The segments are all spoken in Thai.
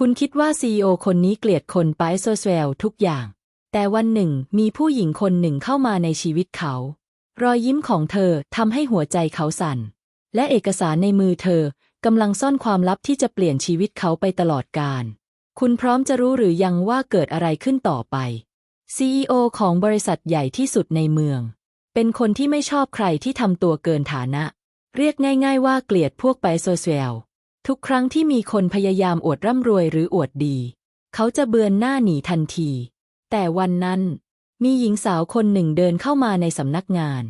คุณคิดว่าซีอคนนี้เกลียดคนไปโซเซลทุกอย่าง แต่วันหนึ่งมีผู้หญิงคนหนึ่งเข้ามาในชีวิตเขา รอยยิ้มของเธอทำให้หัวใจเขาสั่น และเอกสารในมือเธอกำลังซ่อนความลับที่จะเปลี่ยนชีวิตเขาไปตลอดกาลคุณพร้อมจะรู้หรือยังว่าเกิดอะไรขึ้นต่อไป CEO ของบริษัทใหญ่ที่สุดในเมือง เป็นคนที่ไม่ชอบใครที่ทำตัวเกินฐานะ เรียกง่าย ๆ ว่าเกลียดพวกไปโซเชียล ทุกครั้งที่มีคนพยายามอวดร่ำรวยหรืออวดดี เขาจะเบือนหน้าหนีทันที แต่วันนั้น มีหญิงสาวคนหนึ่งเดินเข้ามาในสำนักงาน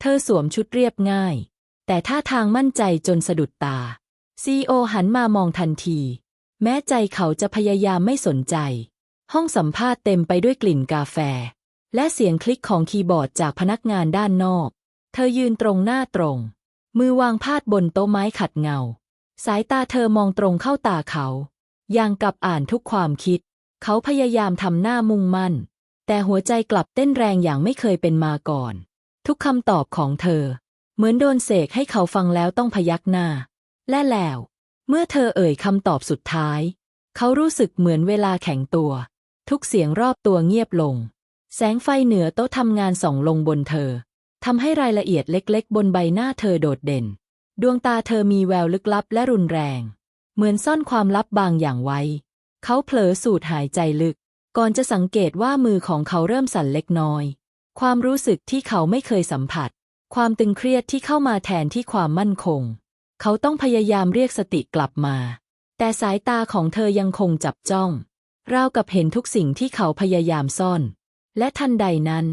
เธอสวมชุดเรียบง่าย แต่ท่าทางมั่นใจจนสะดุดตาซีโอหันมามองทันที แม้ใจเขาจะพยายามไม่สนใจ ห้องสัมภาษณ์เต็มไปด้วยกลิ่นกาแฟ และเสียงคลิกของคีย์บอร์ดจากพนักงานด้านนอก เธอยืนตรงหน้าตรง มือวางพาดบนโต๊ะไม้ขัดเงา สายตาเธอมองตรงเข้าตาเขา อย่างกับอ่านทุกความคิด เขาพยายามทำหน้ามุ่งมั่น แต่หัวใจกลับเต้นแรงอย่างไม่เคยเป็นมาก่อน ทุกคำตอบของเธอ เหมือนโดนเสกให้เขาฟังแล้วต้องพยักหน้า และแล้ว เมื่อเธอเอ่ยคำตอบสุดท้าย เขารู้สึกเหมือนเวลาแข็งตัว ทุกเสียงรอบตัวเงียบลง แสงไฟเหนือโต๊ะทำงานส่องลงบนเธอทำให้รายละเอียดเล็กๆ บนใบหน้าเธอโดดเด่น ดวงตาเธอมีแววลึกลับและรุนแรง เหมือนซ่อนความลับบางอย่างไว้ เขาเผลอสูดหายใจลึก ก่อนจะสังเกตว่ามือของเขาเริ่มสั่นเล็กน้อย ความรู้สึกที่เขาไม่เคยสัมผัส ความตึงเครียดที่เข้ามาแทนที่ความมั่นคง เขาต้องพยายามเรียกสติกลับมา แต่สายตาของเธอยังคงจับจ้อง ราวกับเห็นทุกสิ่งที่เขาพยายามซ่อน และทันใดนั้น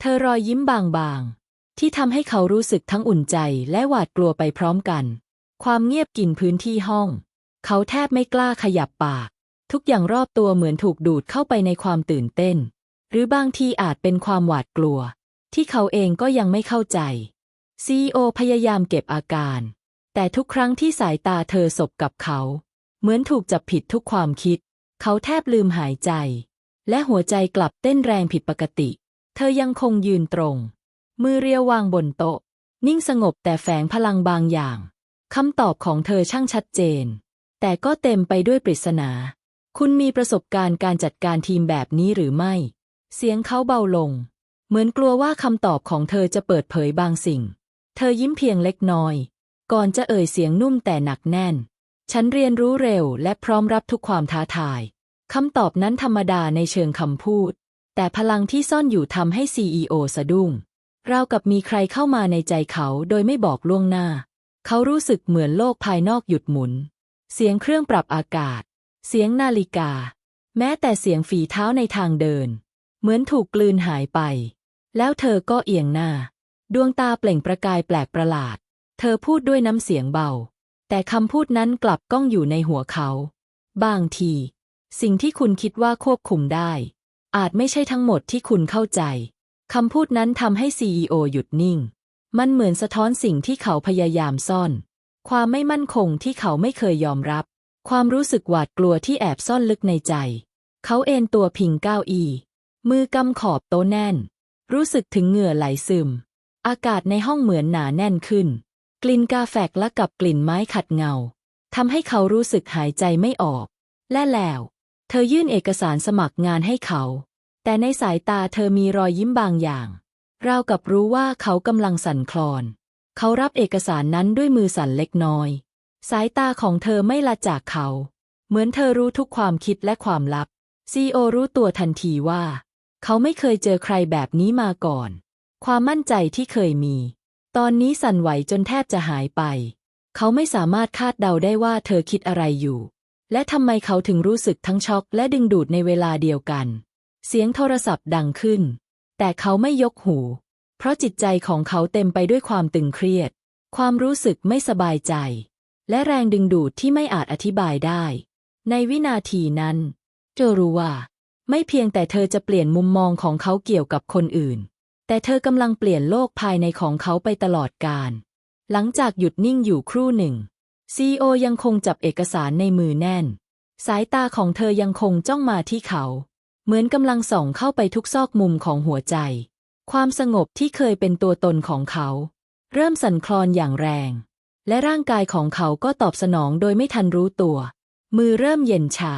เธอรอยยิ้มบางๆ ที่ทำให้เขารู้สึกทั้งอุ่นใจและหวาดกลัวไปพร้อมกัน ความเงียบกินพื้นที่ห้อง เขาแทบไม่กล้าขยับปาก ทุกอย่างรอบตัวเหมือนถูกดูดเข้าไปในความตื่นเต้น หรือบางทีอาจเป็นความหวาดกลัว ที่เขาเองก็ยังไม่เข้าใจซีโอพยายามเก็บอาการ แต่ทุกครั้งที่สายตาเธอสบกับเขา เหมือนถูกจับผิดทุกความคิด เขาแทบลืมหายใจ และหัวใจกลับเต้นแรงผิดปกติ เธอยังคงยืนตรง มือเรียววางบนโต๊ะ นิ่งสงบแต่แฝงพลังบางอย่างคำตอบของเธอช่างชัดเจน แต่ก็เต็มไปด้วยปริศนา คุณมีประสบการณ์การจัดการทีมแบบนี้หรือไม่ เสียงเขาเบาลง เหมือนกลัวว่าคำตอบของเธอจะเปิดเผยบางสิ่ง เธอยิ้มเพียงเล็กน้อย ก่อนจะเอ่ยเสียงนุ่มแต่หนักแน่น ฉันเรียนรู้เร็วและพร้อมรับทุกความท้าทายคำตอบนั้นธรรมดาในเชิงคำพูด แต่พลังที่ซ่อนอยู่ทำให้ซีอสะดุ้ง ราวกับมีใครเข้ามาในใจเขาโดยไม่บอกล่วงหน้า เขารู้สึกเหมือนโลกภายนอกหยุดหมุน เสียงเครื่องปรับอากาศ เสียงนาฬิกา แม้แต่เสียงฝีเท้าในทางเดิน เหมือนถูกกลืนหายไป แล้วเธอก็เอียงหน้า ดวงตาเปล่งประกายแปลกประหลาด เธอพูดด้วยน้ำเสียงเบา แต่คำพูดนั้นกลับก้องอยู่ในหัวเขา บางที สิ่งที่คุณคิดว่าควบคุมได้ อาจไม่ใช่ทั้งหมดที่คุณเข้าใจ คำพูดนั้นทำให้ซีอหยุดนิ่ง มันเหมือนสะท้อนสิ่งที่เขาพยายามซ่อน ความไม่มั่นคงที่เขาไม่เคยยอมรับ ความรู้สึกหวาดกลัวที่แอบซ่อนลึกในใจ เขาเอนตัวพิงเก้าอี้มือกำขอบโต๊ะแน่น รู้สึกถึงเหงื่อไหลซึม อากาศในห้องเหมือนหนาแน่นขึ้น กลิ่นกาแฟและกับกลิ่นไม้ขัดเงาทำให้เขารู้สึกหายใจไม่ออก และแล้ว เธอยื่นเอกสารสมัครงานให้เขา แต่ในสายตาเธอมีรอยยิ้มบางอย่าง ราวกับรู้ว่าเขากำลังสั่นคลอน เขารับเอกสารนั้นด้วยมือสั่นเล็กน้อย สายตาของเธอไม่ละจากเขา เหมือนเธอรู้ทุกความคิดและความลับซีโอรู้ตัวทันทีว่า เขาไม่เคยเจอใครแบบนี้มาก่อน ความมั่นใจที่เคยมี ตอนนี้สั่นไหวจนแทบจะหายไป เขาไม่สามารถคาดเดาได้ว่าเธอคิดอะไรอยู่ และทำไมเขาถึงรู้สึกทั้งช็อกและดึงดูดในเวลาเดียวกัน เสียงโทรศัพท์ดังขึ้น แต่เขาไม่ยกหู เพราะจิตใจของเขาเต็มไปด้วยความตึงเครียด ความรู้สึกไม่สบายใจ และแรงดึงดูดที่ไม่อาจอธิบายได้ ในวินาทีนั้นโจรู้ว่า ไม่เพียงแต่เธอจะเปลี่ยนมุมมองของเขาเกี่ยวกับคนอื่น แต่เธอกำลังเปลี่ยนโลกภายในของเขาไปตลอดกาลหลังจากหยุดนิ่งอยู่ครู่หนึ่งซีโอยังคงจับเอกสารในมือแน่น สายตาของเธอยังคงจ้องมาที่เขา เหมือนกำลังส่องเข้าไปทุกซอกมุมของหัวใจ ความสงบที่เคยเป็นตัวตนของเขา เริ่มสั่นคลอนอย่างแรง และร่างกายของเขาก็ตอบสนองโดยไม่ทันรู้ตัว มือเริ่มเย็นชา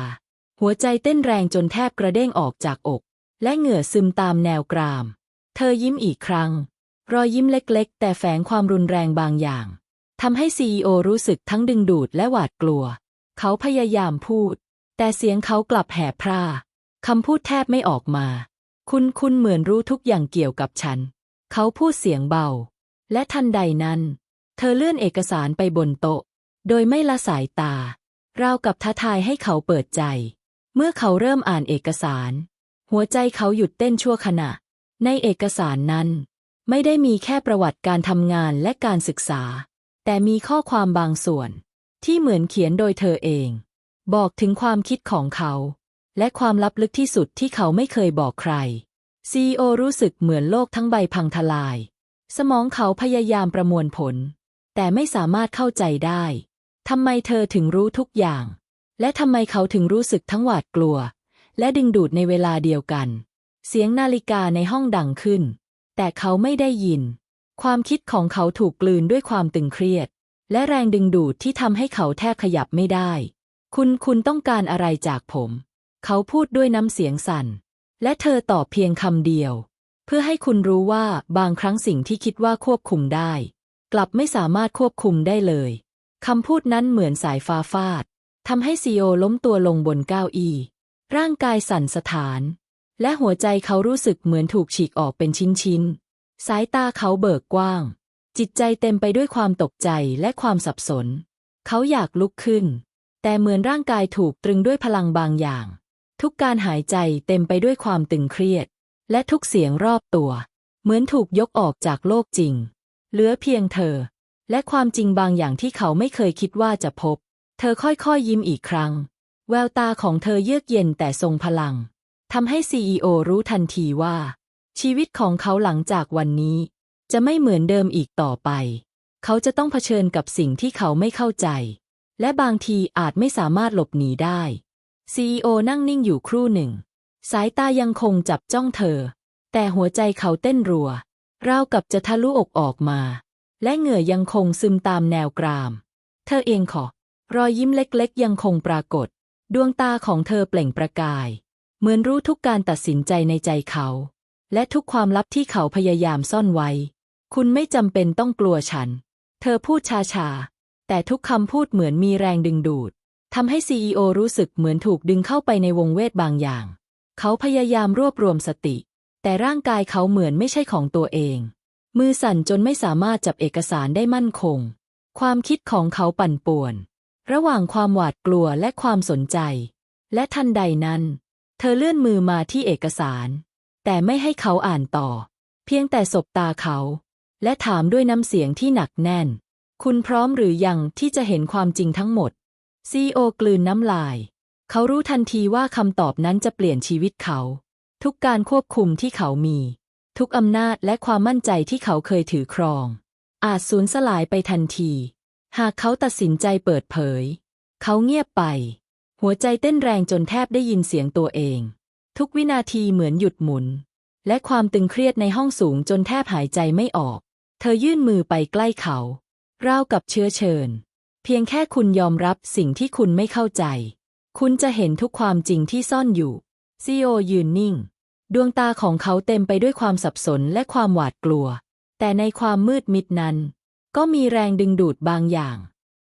หัวใจเต้นแรงจนแทบกระเด้งออกจากอก และเหงื่อซึมตามแนวกราม เธอยิ้มอีกครั้ง รอยยิ้มเล็กๆ แต่แฝงความรุนแรงบางอย่างทำให้ซีอรู้สึกทั้งดึงดูดและหวาดกลัว เขาพยายามพูด แต่เสียงเขากลับแหบพร่า คำพูดแทบไม่ออกมา คุณคุณเหมือนรู้ทุกอย่างเกี่ยวกับฉัน เขาพูดเสียงเบา และทันใดนั้น เธอเลื่อนเอกสารไปบนโต๊ะ โดยไม่ละสายตา ราวกับท้าทายให้เขาเปิดใจ เมื่อเขาเริ่มอ่านเอกสาร หัวใจเขาหยุดเต้นชั่วขณะ ในเอกสารนั้น ไม่ได้มีแค่ประวัติการทำงานและการศึกษา แต่มีข้อความบางส่วน ที่เหมือนเขียนโดยเธอเอง บอกถึงความคิดของเขา และความลับลึกที่สุดที่เขาไม่เคยบอกใครซีโอรู้สึกเหมือนโลกทั้งใบพังทลาย สมองเขาพยายามประมวลผล แต่ไม่สามารถเข้าใจได้ทำไมเธอถึงรู้ทุกอย่าง และทำไมเขาถึงรู้สึกทั้งหวาดกลัว และดึงดูดในเวลาเดียวกัน เสียงนาฬิกาในห้องดังขึ้น แต่เขาไม่ได้ยิน ความคิดของเขาถูกกลืนด้วยความตึงเครียด และแรงดึงดูดที่ทำให้เขาแทบขยับไม่ได้ คุณคุณต้องการอะไรจากผม เขาพูดด้วยน้ำเสียงสั่น และเธอตอบเพียงคำเดียว เพื่อให้คุณรู้ว่าบางครั้งสิ่งที่คิดว่าควบคุมได้ กลับไม่สามารถควบคุมได้เลยคำพูดนั้นเหมือนสายฟ้าฟาดทำให้ซีโอล้มตัวลงบนเก้าอี้ ร่างกายสั่นสะท้าน และหัวใจเขารู้สึกเหมือนถูกฉีกออกเป็นชิ้นๆ สายตาเขาเบิกกว้าง จิตใจเต็มไปด้วยความตกใจและความสับสน เขาอยากลุกขึ้น แต่เหมือนร่างกายถูกตรึงด้วยพลังบางอย่าง ทุกการหายใจเต็มไปด้วยความตึงเครียด และทุกเสียงรอบตัว เหมือนถูกยกออกจากโลกจริง เหลือเพียงเธอ และความจริงบางอย่างที่เขาไม่เคยคิดว่าจะพบ เธอค่อยๆยิ้มอีกครั้ง แววตาของเธอเยือกเย็นแต่ทรงพลังทำให้ซีอรู้ทันทีว่า ชีวิตของเขาหลังจากวันนี้ จะไม่เหมือนเดิมอีกต่อไป เขาจะต้องเผชิญกับสิ่งที่เขาไม่เข้าใจ และบางทีอาจไม่สามารถหลบหนีได้ ซีอนั่งนิ่งอยู่ครู่หนึ่ง สายตายังคงจับจ้องเธอ แต่หัวใจเขาเต้นรัวราวกับจะทะลุอกออกมา และเหงื่อยังคงซึมตามแนวกราม เธอเองขอ รอยยิ้มเล็กๆ ยังคงปรากฏ ดวงตาของเธอเปล่งประกาย เหมือนรู้ทุกการตัดสินใจในใจเขา และทุกความลับที่เขาพยายามซ่อนไว้ คุณไม่จำเป็นต้องกลัวฉัน เธอพูดช้าๆ แต่ทุกคำพูดเหมือนมีแรงดึงดูด ทำให้ซีอรู้สึกเหมือนถูกดึงเข้าไปในวงเวทบางอย่าง เขาพยายามรวบรวมสติ แต่ร่างกายเขาเหมือนไม่ใช่ของตัวเอง มือสั่นจนไม่สามารถจับเอกสารได้มั่นคง ความคิดของเขาปั่นป่วน ระหว่างความหวาดกลัวและความสนใจ และทันใดนั้น เธอเลื่อนมือมาที่เอกสาร แต่ไม่ให้เขาอ่านต่อ เพียงแต่สบตาเขา และถามด้วยน้ำเสียงที่หนักแน่น คุณพร้อมหรือยังที่จะเห็นความจริงทั้งหมด ซีโอกลืนน้ำลาย เขารู้ทันทีว่าคำตอบนั้นจะเปลี่ยนชีวิตเขา ทุกการควบคุมที่เขามี ทุกอำนาจและความมั่นใจที่เขาเคยถือครอง อาจสูญสลายไปทันที หากเขาตัดสินใจเปิดเผย เขาเงียบไป หัวใจเต้นแรงจนแทบได้ยินเสียงตัวเอง ทุกวินาทีเหมือนหยุดหมุน และความตึงเครียดในห้องสูงจนแทบหายใจไม่ออก เธอยื่นมือไปใกล้เขาราวกับเชื้อเชิญ เพียงแค่คุณยอมรับสิ่งที่คุณไม่เข้าใจ คุณจะเห็นทุกความจริงที่ซ่อนอยู่ซีโอยืนนิ่ง ดวงตาของเขาเต็มไปด้วยความสับสนและความหวาดกลัว แต่ในความมืดมิดนั้น ก็มีแรงดึงดูดบางอย่าง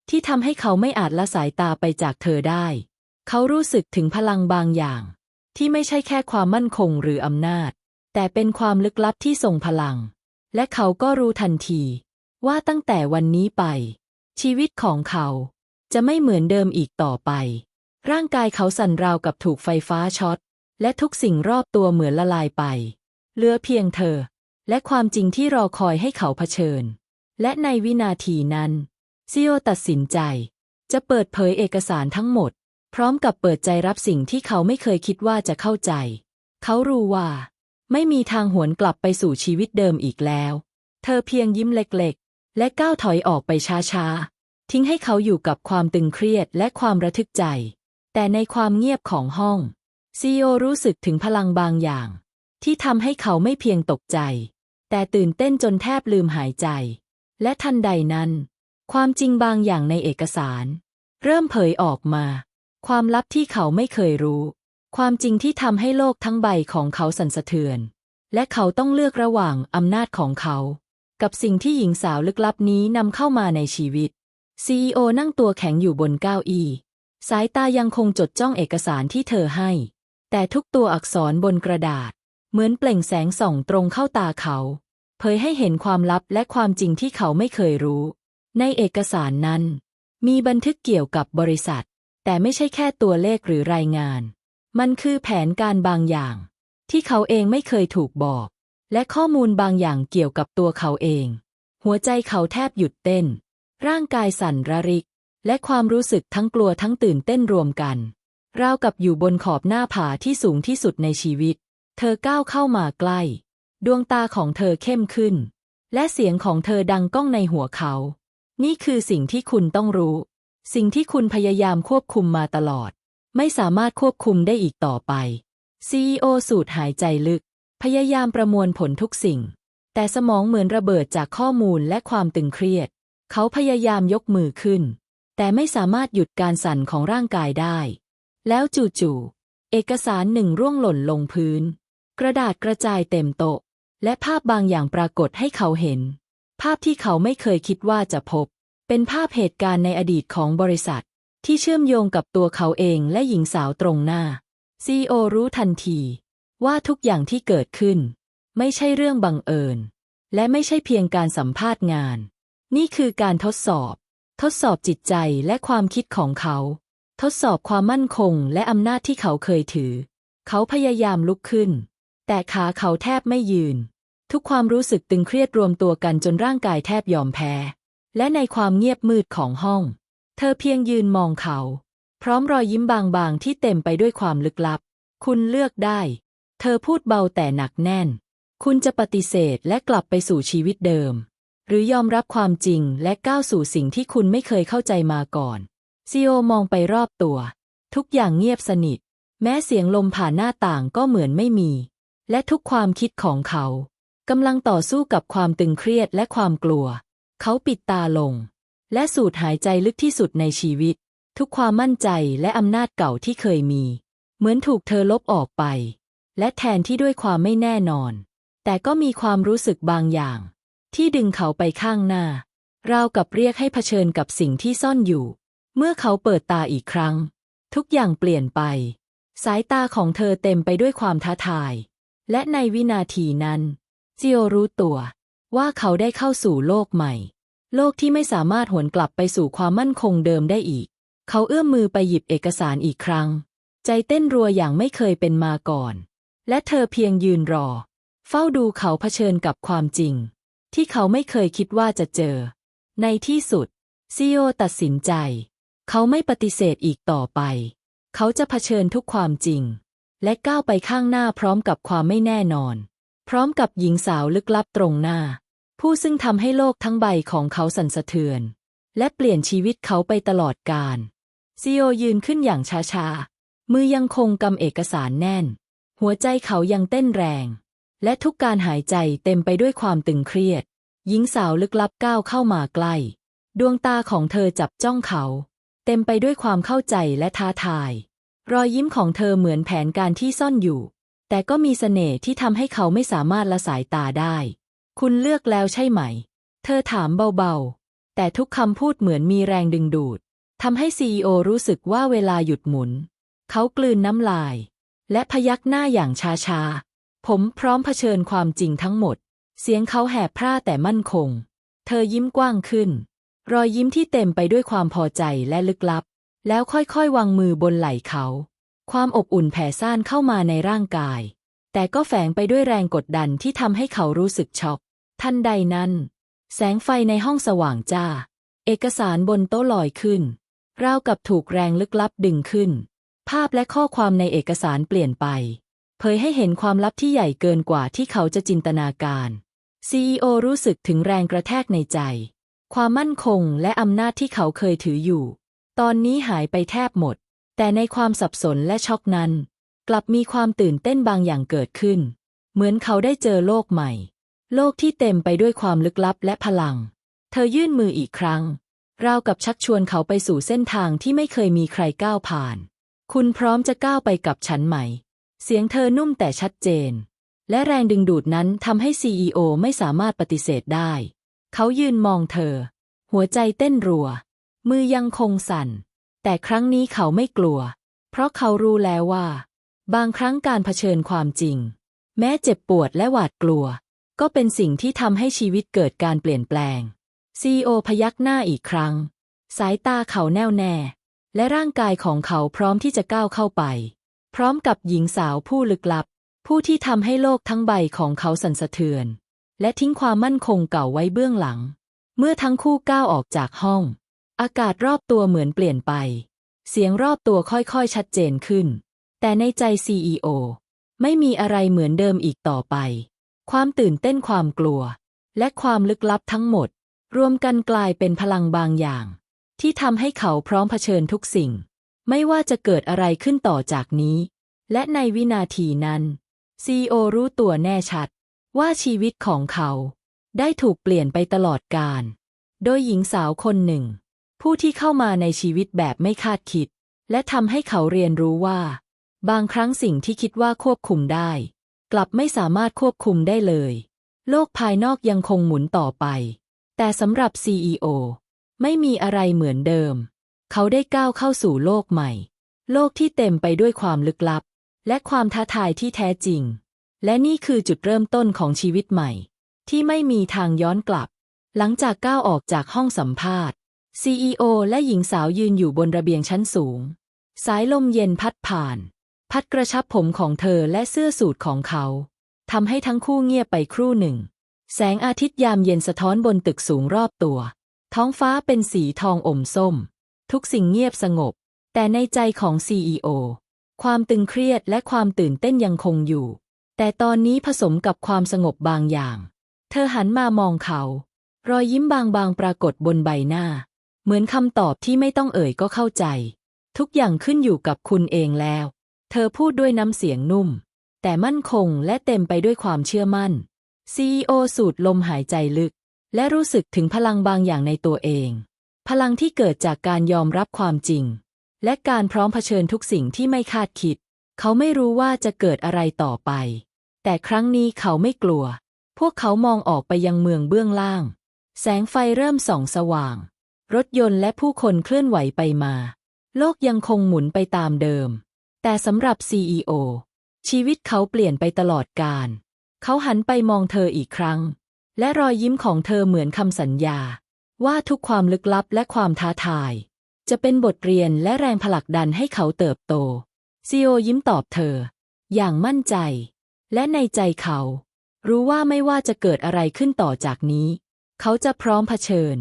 ที่ทำให้เขาไม่อาจละสายตาไปจากเธอได้ เขารู้สึกถึงพลังบางอย่าง ที่ไม่ใช่แค่ความมั่นคงหรืออำนาจ แต่เป็นความลึกลับที่ทรงพลัง และเขาก็รู้ทันที ว่าตั้งแต่วันนี้ไป ชีวิตของเขาจะไม่เหมือนเดิมอีกต่อไป ร่างกายเขาสั่นราวกับถูกไฟฟ้าช็อต และทุกสิ่งรอบตัวเหมือนละลายไป เหลือเพียงเธอ และความจริงที่รอคอยให้เขาเผชิญ และในวินาทีนั้นซิโอตัดสินใจ จะเปิดเผยเอกสารทั้งหมด พร้อมกับเปิดใจรับสิ่งที่เขาไม่เคยคิดว่าจะเข้าใจ เขารู้ว่า ไม่มีทางหวนกลับไปสู่ชีวิตเดิมอีกแล้ว เธอเพียงยิ้มเล็ก และก้าวถอยออกไปช้าๆ ทิ้งให้เขาอยู่กับความตึงเครียดและความระทึกใจ แต่ในความเงียบของห้องซีโอรู้สึกถึงพลังบางอย่าง ที่ทำให้เขาไม่เพียงตกใจ แต่ตื่นเต้นจนแทบลืมหายใจ และทันใดนั้น ความจริงบางอย่างในเอกสาร เริ่มเผยออกมา ความลับที่เขาไม่เคยรู้ ความจริงที่ทำให้โลกทั้งใบของเขาสั่นสะเทือน และเขาต้องเลือกระหว่างอำนาจของเขา กับสิ่งที่หญิงสาวลึกลับนี้นำเข้ามาในชีวิต CEO นั่งตัวแข็งอยู่บนเก้าอี้ สายตายังคงจดจ้องเอกสารที่เธอให้ แต่ทุกตัวอักษรบนกระดาษ เหมือนเปล่งแสงส่องตรงเข้าตาเขา เผยให้เห็นความลับและความจริงที่เขาไม่เคยรู้ ในเอกสารนั้น มีบันทึกเกี่ยวกับบริษัท แต่ไม่ใช่แค่ตัวเลขหรือรายงาน มันคือแผนการบางอย่าง ที่เขาเองไม่เคยถูกบอก และข้อมูลบางอย่างเกี่ยวกับตัวเขาเอง หัวใจเขาแทบหยุดเต้น ร่างกายสั่นระริก และความรู้สึกทั้งกลัวทั้งตื่นเต้นรวมกันราวกับอยู่บนขอบหน้าผาที่สูงที่สุดในชีวิต เธอก้าวเข้ามาใกล้ ดวงตาของเธอเข้มขึ้น และเสียงของเธอดังก้องในหัวเขา นี่คือสิ่งที่คุณต้องรู้ สิ่งที่คุณพยายามควบคุมมาตลอด ไม่สามารถควบคุมได้อีกต่อไป CEO สูดหายใจลึก พยายามประมวลผลทุกสิ่ง แต่สมองเหมือนระเบิดจากข้อมูลและความตึงเครียด เขาพยายามยกมือขึ้น แต่ไม่สามารถหยุดการสั่นของร่างกายได้ แล้วจู่ๆเอกสารหนึ่งร่วงหล่นลงพื้น กระดาษกระจายเต็มโต๊ะ และภาพบางอย่างปรากฏให้เขาเห็น ภาพที่เขาไม่เคยคิดว่าจะพบ เป็นภาพเหตุการณ์ในอดีตของบริษัท ที่เชื่อมโยงกับตัวเขาเองและหญิงสาวตรงหน้าซีโอรู้ทันที ว่าทุกอย่างที่เกิดขึ้น ไม่ใช่เรื่องบังเอิญ และไม่ใช่เพียงการสัมภาษณ์งาน นี่คือการทดสอบ ทดสอบจิตใจและความคิดของเขา ทดสอบความมั่นคงและอำนาจที่เขาเคยถือ เขาพยายามลุกขึ้น แต่ขาเขาแทบไม่ยืน ทุกความรู้สึกตึงเครียดรวมตัวกันจนร่างกายแทบยอมแพ้ และในความเงียบมืดของห้อง เธอเพียงยืนมองเขา พร้อมรอยยิ้มบางๆที่เต็มไปด้วยความลึกลับ คุณเลือกได้ เธอพูดเบาแต่หนักแน่น คุณจะปฏิเสธและกลับไปสู่ชีวิตเดิม หรือยอมรับความจริงและก้าวสู่สิ่งที่คุณไม่เคยเข้าใจมาก่อนซีโอมองไปรอบตัว ทุกอย่างเงียบสนิท แม้เสียงลมผ่านหน้าต่างก็เหมือนไม่มี และทุกความคิดของเขากำลังต่อสู้กับความตึงเครียดและความกลัว เขาปิดตาลง และสูดหายใจลึกที่สุดในชีวิต ทุกความมั่นใจและอำนาจเก่าที่เคยมี เหมือนถูกเธอลบออกไป และแทนที่ด้วยความไม่แน่นอน แต่ก็มีความรู้สึกบางอย่าง ที่ดึงเขาไปข้างหน้า ราวกับเรียกให้เผชิญกับสิ่งที่ซ่อนอยู่ เมื่อเขาเปิดตาอีกครั้ง ทุกอย่างเปลี่ยนไป สายตาของเธอเต็มไปด้วยความท้าทาย และในวินาทีนั้นเจิโอรู้ตัวว่าเขาได้เข้าสู่โลกใหม่ โลกที่ไม่สามารถหวนกลับไปสู่ความมั่นคงเดิมได้อีก เขาเอื้อมมือไปหยิบเอกสารอีกครั้ง ใจเต้นรัวอย่างไม่เคยเป็นมาก่อน และเธอเพียงยืนรอ เฝ้าดูเขาเผชิญกับความจริง ที่เขาไม่เคยคิดว่าจะเจอ ในที่สุดซีโอตัดสินใจ เขาไม่ปฏิเสธอีกต่อไป เขาจะเผชิญทุกความจริง และก้าวไปข้างหน้าพร้อมกับความไม่แน่นอน พร้อมกับหญิงสาวลึกลับตรงหน้า ผู้ซึ่งทำให้โลกทั้งใบของเขาสั่นสะเทือน และเปลี่ยนชีวิตเขาไปตลอดกาลซีโอยืนขึ้นอย่างช้าๆ มือยังคงกำเอกสารแน่น หัวใจเขายังเต้นแรง และทุกการหายใจเต็มไปด้วยความตึงเครียด หญิงสาวลึกลับก้าวเข้ามาใกล้ ดวงตาของเธอจับจ้องเขา เต็มไปด้วยความเข้าใจและท้าทาย รอยยิ้มของเธอเหมือนแผนการที่ซ่อนอยู่ แต่ก็มีเสน่ห์ที่ทำให้เขาไม่สามารถละสายตาได้ คุณเลือกแล้วใช่ไหม เธอถามเบาๆ แต่ทุกคำพูดเหมือนมีแรงดึงดูดทำให้ซีอรู้สึกว่าเวลาหยุดหมุน เขากลืนน้ำลาย และพยักหน้าอย่างช้าๆผมพร้อมเผชิญความจริงทั้งหมด เสียงเขาแหบพร่าแต่มั่นคง เธอยิ้มกว้างขึ้น รอยยิ้มที่เต็มไปด้วยความพอใจและลึกลับ แล้วค่อยๆ วางมือบนไหล่เขา ความอบอุ่นแผ่ซ่านเข้ามาในร่างกาย แต่ก็แฝงไปด้วยแรงกดดันที่ทำให้เขารู้สึกช็อก ทันใดนั้น แสงไฟในห้องสว่างจ้า เอกสารบนโต๊ะลอยขึ้นราวกับถูกแรงลึกลับดึงขึ้น ภาพและข้อความในเอกสารเปลี่ยนไป เผยให้เห็นความลับที่ใหญ่เกินกว่าที่เขาจะจินตนาการ CEO รู้สึกถึงแรงกระแทกในใจ ความมั่นคงและอำนาจที่เขาเคยถืออยู่ ตอนนี้หายไปแทบหมด แต่ในความสับสนและช็อกนั้น กลับมีความตื่นเต้นบางอย่างเกิดขึ้น เหมือนเขาได้เจอโลกใหม่ โลกที่เต็มไปด้วยความลึกลับและพลัง เธอยื่นมืออีกครั้งราวกับชักชวนเขาไปสู่เส้นทางที่ไม่เคยมีใครก้าวผ่าน คุณพร้อมจะก้าวไปกับฉันไหม เสียงเธอนุ่มแต่ชัดเจน และแรงดึงดูดนั้นทำให้ซีอไม่สามารถปฏิเสธได้ เขายืนมองเธอ หัวใจเต้นรัว มือยังคงสั่น แต่ครั้งนี้เขาไม่กลัว เพราะเขารู้แล้วว่า บางครั้งการเผชิญความจริง แม้เจ็บปวดและหวาดกลัว ก็เป็นสิ่งที่ทำให้ชีวิตเกิดการเปลี่ยนแปลงซีโอพยักหน้าอีกครั้ง สายตาเขาแน่วแน่ และร่างกายของเขาพร้อมที่จะก้าวเข้าไป พร้อมกับหญิงสาวผู้ลึกลับ ผู้ที่ทำให้โลกทั้งใบของเขาสั่นสะเทือน และทิ้งความมั่นคงเก่าไว้เบื้องหลัง เมื่อทั้งคู่ก้าวออกจากห้อง อากาศรอบตัวเหมือนเปลี่ยนไป เสียงรอบตัวค่อยๆชัดเจนขึ้น แต่ในใจซีอไม่มีอะไรเหมือนเดิมอีกต่อไป ความตื่นเต้นความกลัว และความลึกลับทั้งหมด รวมกันกลายเป็นพลังบางอย่าง ที่ทำให้เขาพร้อมเผชิญทุกสิ่ง ไม่ว่าจะเกิดอะไรขึ้นต่อจากนี้ และในวินาทีนั้นซีโอรู้ตัวแน่ชัด ว่าชีวิตของเขา ได้ถูกเปลี่ยนไปตลอดกาลโดยหญิงสาวคนหนึ่ง ผู้ที่เข้ามาในชีวิตแบบไม่คาดคิด และทำให้เขาเรียนรู้ว่า บางครั้งสิ่งที่คิดว่าควบคุมได้ กลับไม่สามารถควบคุมได้เลย โลกภายนอกยังคงหมุนต่อไป แต่สำหรับ CEO ไม่มีอะไรเหมือนเดิม เขาได้ก้าวเข้าสู่โลกใหม่ โลกที่เต็มไปด้วยความลึกลับ และความท้าทายที่แท้จริง และนี่คือจุดเริ่มต้นของชีวิตใหม่ ที่ไม่มีทางย้อนกลับ หลังจากก้าวออกจากห้องสัมภาษณ์ CEO และหญิงสาวยืนอยู่บนระเบียงชั้นสูง สายลมเย็นพัดผ่าน พัดกระชับผมของเธอและเสื้อสูทของเขาทำให้ทั้งคู่เงียบไปครู่หนึ่ง แสงอาทิตย์ยามเย็นสะท้อนบนตึกสูงรอบตัว ท้องฟ้าเป็นสีทองอมส้ม ทุกสิ่งเงียบสงบ แต่ในใจของ CEO ความตึงเครียดและความตื่นเต้นยังคงอยู่ แต่ตอนนี้ผสมกับความสงบบางอย่าง เธอหันมามองเขา รอยยิ้มบางๆปรากฏบนใบหน้า เหมือนคำตอบที่ไม่ต้องเอ่ยก็เข้าใจ ทุกอย่างขึ้นอยู่กับคุณเองแล้ว เธอพูดด้วยน้ำเสียงนุ่ม แต่มั่นคงและเต็มไปด้วยความเชื่อมั่น CEO สูดลมหายใจลึก และรู้สึกถึงพลังบางอย่างในตัวเอง พลังที่เกิดจากการยอมรับความจริง และการพร้อมเผชิญทุกสิ่งที่ไม่คาดคิด เขาไม่รู้ว่าจะเกิดอะไรต่อไป แต่ครั้งนี้เขาไม่กลัว พวกเขามองออกไปยังเมืองเบื้องล่าง แสงไฟเริ่มส่องสว่าง รถยนต์และผู้คนเคลื่อนไหวไปมา โลกยังคงหมุนไปตามเดิม แต่สำหรับ CEO ชีวิตเขาเปลี่ยนไปตลอดกาลเขาหันไปมองเธออีกครั้ง และรอยยิ้มของเธอเหมือนคำสัญญา ว่าทุกความลึกลับและความท้าทาย จะเป็นบทเรียนและแรงผลักดันให้เขาเติบโตซีโอยิ้มตอบเธอ อย่างมั่นใจ และในใจเขา รู้ว่าไม่ว่าจะเกิดอะไรขึ้นต่อจากนี้ เขาจะพร้อมเผชิญ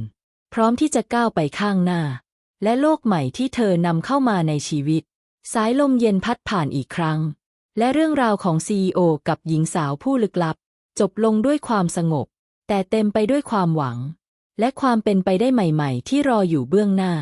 พร้อมที่จะก้าวไปข้างหน้า และโลกใหม่ที่เธอนำเข้ามาในชีวิต สายลมเย็นพัดผ่านอีกครั้ง และเรื่องราวของซีอกับหญิงสาวผู้ลึกลับ จบลงด้วยความสงบ แต่เต็มไปด้วยความหวัง และความเป็นไปได้ใหม่ ๆ ที่รออยู่เบื้องหน้า